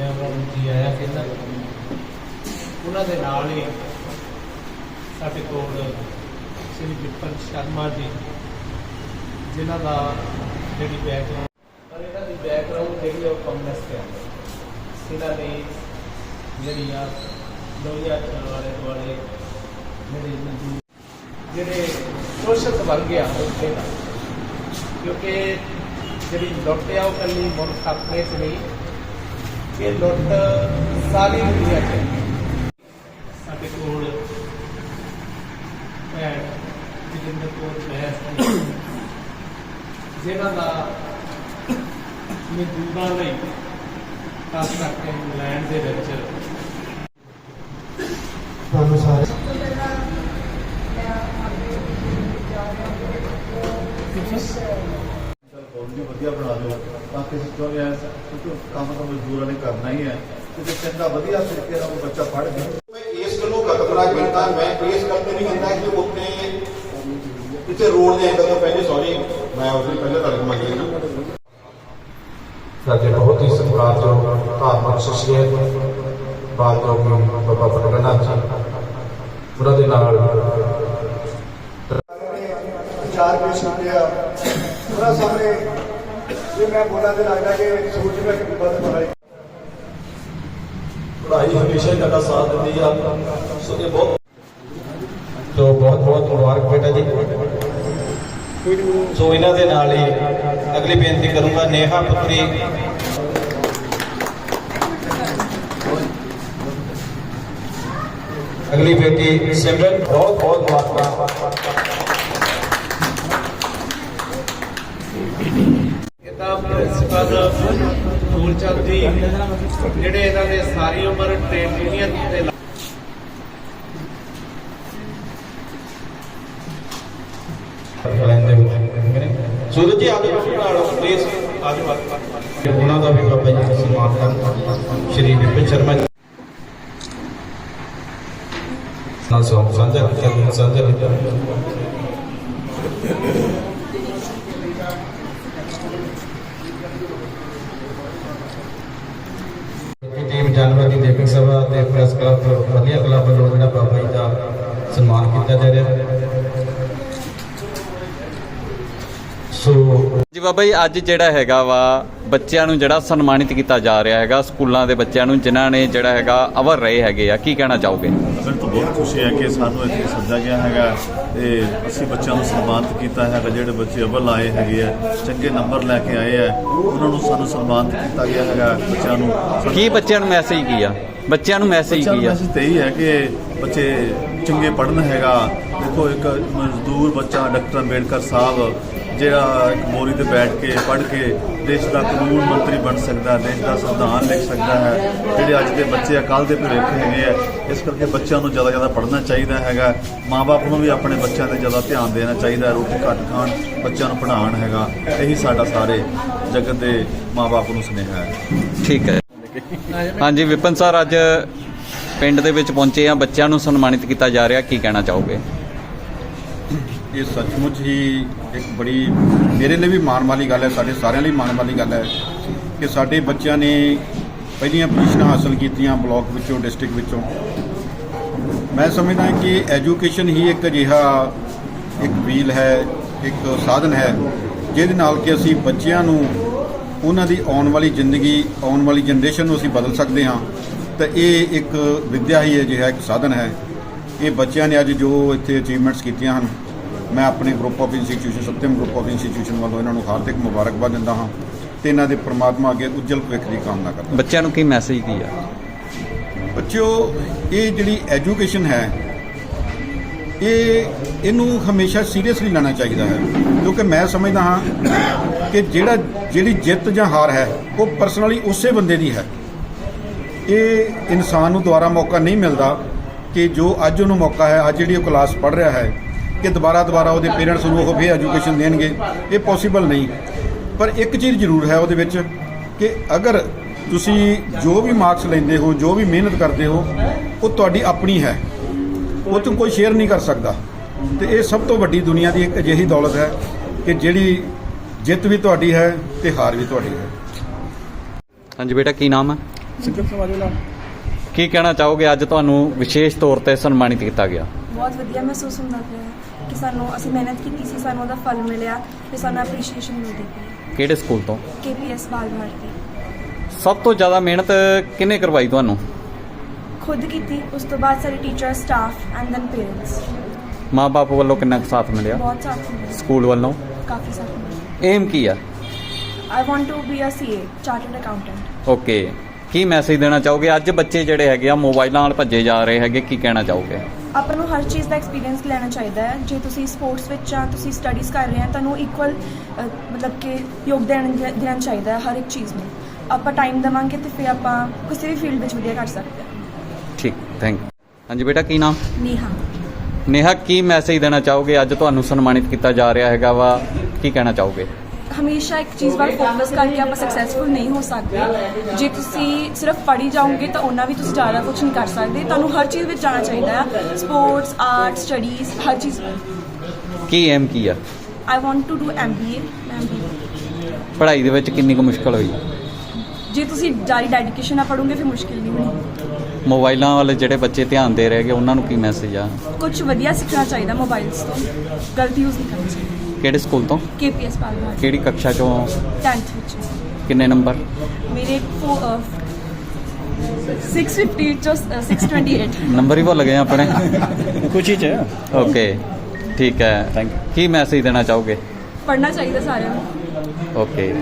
ਮੈਂ ਉਹਨਾਂ ਨੂੰ ਜੀ ਆਇਆ ਕਹਿੰਦਾ? ਉਹਨਾਂ ਦੇ ਨਾਲ ਹੀ ਸਾਡੇ ਕੋਲ ਸ੍ਰੀ ਵਿਪਨ ਸ਼ਰਮਾ ਜੀ, ਜਿਨ੍ਹਾਂ ਦਾ ਜਿਹੜੀ ਬੈਕਗ੍ਰਾਉਂਡ ਪਰ ਇਹਨਾਂ ਦੀ ਬੈਕਗ੍ਰਾਉਂਡ ਜਿਹੜੀ ਆ ਉਹ ਕਮਿਊਨਿਸਟ ਹੈ। ਇਹਨਾਂ ਦੀ ਜਿਹੜੀ ਆ ਲੋਹੀਆ ਚਲ ਵਾਲੇ ਦੁਆਲੇ ਜਿਹੜੇ ਜਿਹੜੇ ਸੋਸ਼ਲ ਵਰਗ ਆ ਉੱਥੇ ਦਾ। ਕਿਉਂਕਿ ਜਿਹੜੀ ਲੁੱਟ ਆ ਉਹ ਕੱਲੀ ਮੁਲਕ ਆਪਣੇ 'ਚ ਨਹੀਂ ਇਹ ਲੁੱਟ ਸਾਰੀ ਦੁਨੀਆ 'ਚ ਹੈ। ਸਾਡੇ ਕੋਲ ਭੈਣ ਜਗਿੰਦਰ ਕੌਰ ਬੈਸ ਜਿਨ੍ਹਾਂ ਦਾ ਮਜ਼ਦੂਰਾਂ ਲਈ ਖਾਸ ਕਰਕੇ ਇੰਗਲੈਂਡ ਦੇ ਵਿੱਚ ਤੁਹਾਨੂੰ ਸਾਰੇ ਚਲ ਹੋਰ ਵੀ ਵਧੀਆ ਬਣਾ ਦਿਓ ਤਾਂ ਕਿ ਅਸੀਂ ਚਾਹੁੰਦੇ ਹਾਂ ਕਿਉਂਕਿ ਕੰਮ ਤਾਂ ਮਜ਼ਦੂਰਾਂ ਨੇ ਕਰਨਾ ਹੀ ਹੈ। ਤੇ ਜੇ ਚੰਗਾ ਵਧੀਆ ਤਰੀਕੇ ਨਾਲ ਉਹ ਬੱਚਾ ਪੜ੍ਹ ਗਿਆ ਮੈਂ ਇਸ ਗੱਲੋਂ ਕਤਬਰਾ ਕੀਤਾ। ਮੈਂ ਇਸ ਗੱਲ ਤੇ ਨਹੀਂ ਕਹਿੰਦਾ ਕਿ ਉੱਤੇ ਕਿਤੇ ਰੋਡ ਦੇ ਐਂਗਲ ਤੋਂ ਪਹਿਲੇ ਸੌਰੀ ਮੈਂ ਉਸ ਦਿਨ ਪਹਿਲੇ ਤੁਹਾਡੇ ਕੋਲ ਮੰਗ ਲੈਣਾ ਸਾਡੇ ਬਹੁਤ ਹੀ ਸਤਿਕਾਰਯੋਗ ਧਾਰਮਿਕ ਸ਼ਖਸੀਅਤ ਬਾਲਯੋਗ ਬਾਬਾ ਫਟਕਨਾਥ ਜੀ ਉਹਨਾਂ ਦੇ ਨਾਲ ਵਿਚਾਰ ਪੇਸ਼ ਕੀਤੇ ਆ। ਉਹਨਾਂ ਸਾਹਮਣੇ ਜੇ ਮੈਂ ਬੋਲਾਂ ਤੇ ਲੱਗਦਾ ਕਿ ਸੋਚ ਵਿੱਚ ਬਹੁਤ ਪੜਾਈ ਪੜ੍ਹਾਈ ਹਮੇਸ਼ਾ ਹੀ ਤੁਹਾਡਾ ਸਾਥ ਦਿੰਦੀ ਆ ਸੋ ਇਹ ਬਹੁਤ ਤੋਂ ਬਹੁਤ ਬਹੁਤ ਮੁਬਾਰਕ ਬੇਟਾ ਜੀ ਸੋ ਇਹਨਾਂ ਦੇ ਨਾਲ ਹੀ ਅਗਲੀ ਬੇਨਤੀ ਕਰੂੰਗਾ ਨੇਹਾ ਪੁੱਤਰੀ ਅਗਲੀ ਬੇਟੀ ਸਿਮਰਨ ਬਹੁਤ ਫੂਲਚੰਦ ਜੀ ਜਿਹੜੇ ਇਹਨਾਂ ਦੇ ਸਾਰੀ ਉਮਰ ਟ੍ਰੇਡ ਯੂਨੀਅਨ ਦੇ ਲਾ- ਲਾਈਨ ਦੇ ਵਿੱਚ ਸੂਰਜ ਜੀ ਆਜੋ ਨਾਲ। ਪਲੀਜ਼ ਆਜੋ ਉਹਨਾਂ ਦਾ ਵੀ ਬਾਬਾ ਜੀ ਦਾ ਸਨਮਾਨ ਕਰਨ ਸ਼੍ਰੀ ਵਿਪਨ ਸ਼ਰਮਾ ਜੀ। ਨਾਲ ਸੌਂਪ ਸਾਂਝਾ ਕੀਤਾ ਸਾਂਝਾ। ਕੀਤਾ ਇਹ ਟੀਮ ਜਾਨਵਰ ਦੀ ਦੇਖਣ ਸਭਾ ਤੇ ਪ੍ਰੈਸ ਕਲੱਬ ਵਧੀਆ ਕਲੱਬ ਵੱਲੋਂ ਜਿਹੜਾ ਬਾਬਾ ਜੀ ਦਾ ਸਨਮਾਨ ਕੀਤਾ ਜਾ ਰਿਹਾ ਹੈ ਸੋ ਜੀ ਬਾਬਾ ਜੀ ਅੱਜ ਜਿਹੜਾ ਹੈਗਾ ਵਾ ਬੱਚਿਆਂ ਨੂੰ ਜਿਹੜਾ ਸਨਮਾਨਿਤ ਕੀਤਾ ਜਾ ਰਿਹਾ ਹੈਗਾ ਸਕੂਲਾਂ ਦੇ ਬੱਚਿਆਂ ਨੂੰ ਜਿਨ੍ਹਾਂ ਨੇ ਜਿਹੜਾ ਹੈਗਾ ਅਵਰ ਰਹੇ ਹੈਗੇ ਆ ਕੀ ਕਹਿਣਾ ਚਾਹੋਗੇ? ਤਾਂ ਬਹੁਤ ਖੁਸ਼ੀ ਹੈ ਕਿ ਸਾਨੂੰ ਇੱਥੇ ਸੱਦਾ ਗਿਆ ਹੈਗਾ ਤੇ ਅਸੀਂ ਬੱਚਿਆਂ ਨੂੰ ਸਨਮਾਨਿਤ ਕੀਤਾ ਹੈਗਾ ਜਿਹੜੇ ਬੱਚੇ ਅਵਲ ਆਏ ਹੈਗੇ ਆ ਚੰਗੇ ਨੰਬਰ ਲੈ ਕੇ ਆਏ ਆ ਉਹਨਾਂ ਨੂੰ ਸਾਨੂੰ ਸਨਮਾਨਿਤ ਕੀਤਾ ਗਿਆ ਹੈਗਾ ਬੱਚਿਆਂ ਨੂੰ। ਕੀ ਬੱਚਿਆਂ ਨੂੰ ਮੈਸੇਜ ਕੀ ਆ? ਬੱਚਿਆਂ ਨੂੰ ਮੈਸੇਜ ਕੀ ਆ? ਮੈਸੇਜ ਤੇ ਹੀ ਹੈ ਕਿ ਬੱਚੇ ਚੰਗੇ ਪੜ੍ਹਨ ਹੈਗਾ। ਦੇਖੋ ਇੱਕ ਮਜ਼ਦੂਰ ਬੱਚਾ ਡਾਕਟਰ ਅੰਬੇਡਕਰ ਸਾਹਿਬ ਜਿਹੜਾ ਇੱਕ ਮੋਰੀ ਤੇ ਬੈਠ ਕੇ, ਪੜ੍ਹ ਕੇ ਦੇਸ਼ ਦਾ ਕਾਨੂੰਨ ਮੰਤਰੀ ਬਣ ਸਕਦਾ, ਦੇਸ਼ ਦਾ ਸੰਵਿਧਾਨ ਲਿਖ ਸਕਦਾ ਹੈ, ਜਿਹੜੇ ਅੱਜ ਦੇ ਬੱਚੇ ਆ ਕੱਲ ਦੇ ਭਵਿੱਖ ਹੈਗੇ ਆ, ਇਸ ਕਰਕੇ ਬੱਚਿਆਂ ਨੂੰ ਜ਼ਿਆਦਾ ਜ਼ਿਆਦਾ ਪੜ੍ਹਨਾ ਚਾਹੀਦਾ ਹੈਗਾ। ਮਾਪੇ ਨੂੰ ਵੀ ਆਪਣੇ ਬੱਚਿਆਂ ਤੇ ਜ਼ਿਆਦਾ ਧਿਆਨ ਦੇਣਾ ਚਾਹੀਦਾ ਰੋਟੀ ਘੱਟ ਖਾਣ, ਬੱਚਿਆਂ ਨੂੰ ਪੜ੍ਹਾਉਣ ਹੈਗਾ। ਇਹੀ ਸਾਡਾ ਸਾਰੇ ਜਗਤ ਦੇ ਮਾਪੇ ਨੂੰ ਸੁਨੇਹਾ ਹੈ। ਠੀਕ ਹੈ। ਹਾਂਜੀ, ਵਿਪਨ ਸਰ, ਅੱਜ ਪਿੰਡ ਦੇ ਵਿੱਚ ਪਹੁੰਚੇ ਆ। ਬੱਚਿਆਂ ਨੂੰ ਸਨਮਾਨਿਤ ਕੀਤਾ ਜਾ ਰਿਹਾ। ਕੀ ਕਹਿਣਾ ਚਾਹੋਗੇ? ਇਹ ਸੱਚਮੁੱਚ ਹੀ ਇੱਕ ਬੜੀ ਮੇਰੇ ਲਈ ਵੀ ਮਾਣ ਵਾਲੀ ਗੱਲ ਹੈ, ਸਾਡੇ ਸਾਰਿਆਂ ਲਈ ਮਾਣ ਵਾਲੀ ਗੱਲ ਹੈ ਕਿ ਸਾਡੇ ਬੱਚਿਆਂ ਨੇ ਪਹਿਲੀਆਂ ਪੋਜੀਸ਼ਨਾਂ ਹਾਸਲ ਕੀਤੀਆਂ ਬਲਾਕ ਵਿੱਚੋਂ, ਡਿਸਟ੍ਰਿਕਟ ਵਿੱਚੋਂ। ਮੈਂ ਸਮਝਦਾ ਕਿ ਐਜੂਕੇਸ਼ਨ ਹੀ ਇੱਕ ਅਜਿਹਾ ਇੱਕ ਵੀਲ ਹੈ, ਇੱਕ ਸਾਧਨ ਹੈ, ਜਿਹਦੇ ਨਾਲ ਕਿ ਅਸੀਂ ਬੱਚਿਆਂ ਨੂੰ ਉਹਨਾਂ ਦੀ ਆਉਣ ਵਾਲੀ ਜ਼ਿੰਦਗੀ, ਆਉਣ ਵਾਲੀ ਜਨਰੇਸ਼ਨ ਨੂੰ ਅਸੀਂ ਬਦਲ ਸਕਦੇ ਹਾਂ। ਤਾਂ ਇਹ ਇੱਕ ਵਿਦਿਆ ਹੀ ਅਜਿਹਾ ਇੱਕ ਸਾਧਨ ਹੈ। ਇਹ ਬੱਚਿਆਂ ਨੇ ਅੱਜ ਜੋ ਇੱਥੇ ਅਚੀਵਮੈਂਟਸ ਕੀਤੀਆਂ ਹਨ ਮੈਂ ਆਪਣੇ group of institution Satyam group of institution ਵੱਲੋਂ ਇਹਨਾਂ ਨੂੰ ਹਾਰਦਿਕ ਮੁਬਾਰਕਬਾਦ ਦਿੰਦਾ ਹਾਂ ਤੇ ਇਹਨਾਂ ਦੇ ਪ੍ਰਮਾਤਮਾ ਅੱਗੇ ਉਜਲ ਭਵਿੱਖ ਦੀ ਕਾਮਨਾ ਕਰਦਾ ਬੱਚਿਆਂ ਨੂੰ ਕੀ ਮੈਸੇਜ ਕੀ ਆ? ਬੱਚਿਓ ਇਹ ਜਿਹੜੀ ਐਜੂਕੇਸ਼ਨ ਹੈ ਇਹ ਇਹਨੂੰ ਹਮੇਸ਼ਾ ਸੀਰੀਅਸਲੀ ਲੈਣਾ ਚਾਹੀਦਾ ਹੈ। ਕਿਉਂਕਿ ਮੈਂ ਸਮਝਦਾ ਹਾਂ ਕਿ ਜਿਹੜਾ ਜਿਹੜੀ ਜਿੱਤ ਜਾਂ ਹਾਰ ਹੈ ਉਹ ਪਰਸਨਲੀ ਉਸੇ ਬੰਦੇ ਦੀ ਹੈ। ਇਹ ਇਨਸਾਨ ਨੂੰ ਦੁਬਾਰਾ ਮੌਕਾ ਨਹੀਂ ਮਿਲਦਾ ਕਿ ਜੋ ਅੱਜ ਉਹਨੂੰ ਮੌਕਾ ਹੈ ਅੱਜ ਜਿਹੜੀ ਉਹ ਕਲਾਸ ਪੜ੍ਹ ਰਿਹਾ ਹੈ ਕਿ ਦੁਬਾਰਾ ਦੁਬਾਰਾ ਉਹਦੇ ਪੇਰੈਂਟਸ ਨੂੰ ਉਹ ਫੇਰ ਐਜੂਕੇਸ਼ਨ ਦੇਣਗੇ ਇਹ ਪੋਸੀਬਲ ਨਹੀਂ। ਪਰ ਇੱਕ ਚੀਜ਼ ਜ਼ਰੂਰ ਹੈ ਉਹਦੇ ਵਿੱਚ ਕਿ ਅਗਰ ਤੁਸੀਂ ਜੋ ਵੀ ਮਾਰਕਸ ਲੈਂਦੇ ਹੋ ਜੋ ਵੀ ਮਿਹਨਤ ਕਰਦੇ ਹੋ ਉਹ ਤੁਹਾਡੀ ਆਪਣੀ ਹੈ। ਉਹ ਤੋਂ ਕੋਈ ਸ਼ੇਅਰ ਨਹੀਂ ਕਰ ਸਕਦਾ। ਤੇ ਇਹ ਸਭ ਤੋਂ ਵੱਡੀ ਦੁਨੀਆ ਦੀ ਇੱਕ ਅਜਿਹੀ ਦੌਲਤ ਹੈ ਕਿ ਜਿਹੜੀ ਜਿੱਤ ਵੀ ਤੁਹਾਡੀ ਹੈ ਤੇ ਹਾਰ ਵੀ ਤੁਹਾਡੀ ਹੈ। ਹਾਂਜੀ ਬੇਟਾ ਕੀ ਨਾਮ ਹੈ? ਕੀ ਕਹਿਣਾ ਚਾਹੋਗੇ? ਅੱਜ ਤੁਹਾਨੂੰ ਵਿਸ਼ੇਸ਼ ਤੌਰ ਤੇ ਸਨਮਾਨਿਤ ਕੀਤਾ ਗਿਆ। ਬਹੁਤ ਵਧੀਆ ਮਹਿਸੂਸ ਹੁੰਦਾ ਪਿਆ ਕਿ ਸਾਨੂੰ ਅਸੀਂ ਮਿਹਨਤ ਕੀਤੀ ਸੀ ਸਾਨੂੰ ਉਹਦਾ ਫਲ ਮਿਲਿਆ ਤੇ ਸਾਨੂੰ ਐਪਰੀਸ਼ੀਏਸ਼ਨ ਮਿਲਦੀ ਪਈ ਕਿਹੜੇ ਸਕੂਲ ਤੋਂ? ਕੇਪੀਐਸ ਬਾਲ ਭਾਰਤੀ ਸਭ ਤੋਂ ਜ਼ਿਆਦਾ ਮਿਹਨਤ ਕਿਹਨੇ ਕਰਵਾਈ ਤੁਹਾਨੂੰ? ਖੁਦ ਕੀਤੀ ਉਸ ਤੋਂ ਬਾਅਦ ਸਾਰੇ teacher staff and then parents ਮਾਪੇ ਵੱਲੋਂ ਕਿੰਨਾ ਕੁ ਸਾਥ ਮਿਲਿਆ? ਬਹੁਤ ਸਾਥ ਮਿਲਿਆ। ਸਕੂਲ ਵੱਲੋਂ? ਕਾਫੀ ਸਾਥ ਮਿਲਿਆ। ਏਮ ਕੀ ਆ? I want to be a CA chartered accountant okay Ki message ਦੇਣਾ ਚਾਹੋਗੇ? ਅੱਜ ਬੱਚੇ ਜਿਹੜੇ ਹੈਗੇ ਆ ਮੋਬਾਈਲਾਂ ਨਾਲ ਭੱਜੇ ਜਾ ਰਹੇ ਹੈਗੇ ਕੀ ਕਹਿਣਾ ਚਾਹੋਗੇ? ਆਪਾਂ ਨੂੰ ਹਰ ਚੀਜ਼ ਦਾ ਐਕਸਪੀਰੀਅੰਸ ਲੈਣਾ ਚਾਹੀਦਾ ਹੈ। ਜੇ ਤੁਸੀਂ ਸਪੋਰਟਸ ਵਿੱਚ ਜਾਂ ਤੁਸੀਂ ਸਟੱਡੀਜ਼ ਕਰ ਰਹੇ ਹੋ ਤੁਹਾਨੂੰ ਇਕੁਅਲ ਮਤਲਬ ਕਿ ਯੋਗਦਾਨ ਦੇਣਾ ਚਾਹੀਦਾ ਹੈ ਹਰ ਇੱਕ ਚੀਜ਼ ਨੂੰ। ਆਪਾਂ ਟਾਈਮ ਦੇਵਾਂਗੇ ਤੇ ਫਿਰ ਆਪਾਂ ਕਿਸੇ ਵੀ ਫੀਲਡ ਵਿੱਚ ਵਧੀਆ ਕਰ ਸਕਦੇ ਹਾਂ। ਠੀਕ ਥੈਂਕ ਯੂ ਹਾਂਜੀ ਬੇਟਾ ਕੀ ਨਾਮ? ਨੀਹਾ। ਨੇਹਾ ਕੀ ਮੈਸੇਜ ਦੇਣਾ ਚਾਹੋਗੇ? ਅੱਜ ਤੁਹਾਨੂੰ ਸਨਮਾਨਿਤ ਕੀਤਾ ਜਾ ਰਿਹਾ ਹੈਗਾ ਵਾ। ਕੀ ਕਹਿਣਾ ਚਾਹੋਗੇ? ਹਮੇਸ਼ਾ ਇੱਕ ਚੀਜ਼ ਵੱਲ ਫੋਕਸ ਕਰਕੇ ਆਪਾਂ ਸਕਸੈਸਫੁਲ ਨਹੀਂ ਹੋ ਸਕਦੇ। ਜੇ ਤੁਸੀਂ ਸਿਰਫ ਪੜ੍ਹੀ ਜਾਓਗੇ ਤਾਂ ਉਹਨਾਂ ਵੀ ਤੁਸੀਂ ਜ਼ਿਆਦਾ ਕੁਝ ਨਹੀਂ ਕਰ ਸਕਦੇ। ਤੁਹਾਨੂੰ ਹਰ ਚੀਜ਼ ਵਿੱਚ ਜਾਣਾ ਚਾਹੀਦਾ ਹੈ। ਸਪੋਰਟਸ ਆਰਟ ਸਟੱਡੀਜ਼ ਹਰ ਚੀਜ਼। ਕੀ ਏਮ ਕੀ ਆ? I want to do MBA ਪੜ੍ਹਾਈ ਦੇ ਵਿੱਚ ਕਿੰਨੀ ਕੁ ਮੁਸ਼ਕਲ ਹੋਈ? ਜੇ ਤੁਸੀਂ ਜਾਰੀ ਡੈਡੀਕੇਸ਼ਨ ਨਾਲ ਪੜੋਗੇ ਫਿਰ ਮੁਸ਼ਕਿਲ ਨਹੀਂ ਹੋਣੀ। ਮੋਬਾਈਲਾਂ ਵਾਲੇ ਜਿਹੜੇ ਬੱਚੇ ਧਿਆਨ ਦੇ ਰਹੇਗੇ ਉਹਨਾਂ ਨੂੰ ਕੀ ਮੈਸੇਜ ਆ? ਕੁਝ ਵਧੀਆ ਸਿੱਖਣਾ ਚਾਹੀਦਾ ਮੋਬਾਈਲਸ ਤੋਂ। ਗਲਤ ਯੂਜ਼ ਨਹੀਂ ਕਰਨਾ ਚਾਹੀਦਾ। ਕਿਹੜੇ ਸਕੂਲ ਤੋਂ ਕੇਪੀਐਸ ਪਾਲਵਾ ਕਿਹੜੀ ਕਕਸ਼ਾ ਚੋਂ 10th ਵਿੱਚ ਕਿੰਨੇ ਨੰਬਰ ਮੇਰੇ 650 ਚੋਂ ਅ, 628 ਨੰਬਰ ਹੀ ਭੁੱਲ ਗਏ ਆਪਣੇ ਖੁਸ਼ੀ ਚ ਓਕੇ ਠੀਕ ਹੈ ਕੀ ਮੈਸੇਜ ਦੇਣਾ ਚਾਹੋਗੇ ਪੜ੍ਹਨਾ ਚਾਹੀਦਾ ਸਾਰਿਆਂ ਨੂੰ ਓਕੇ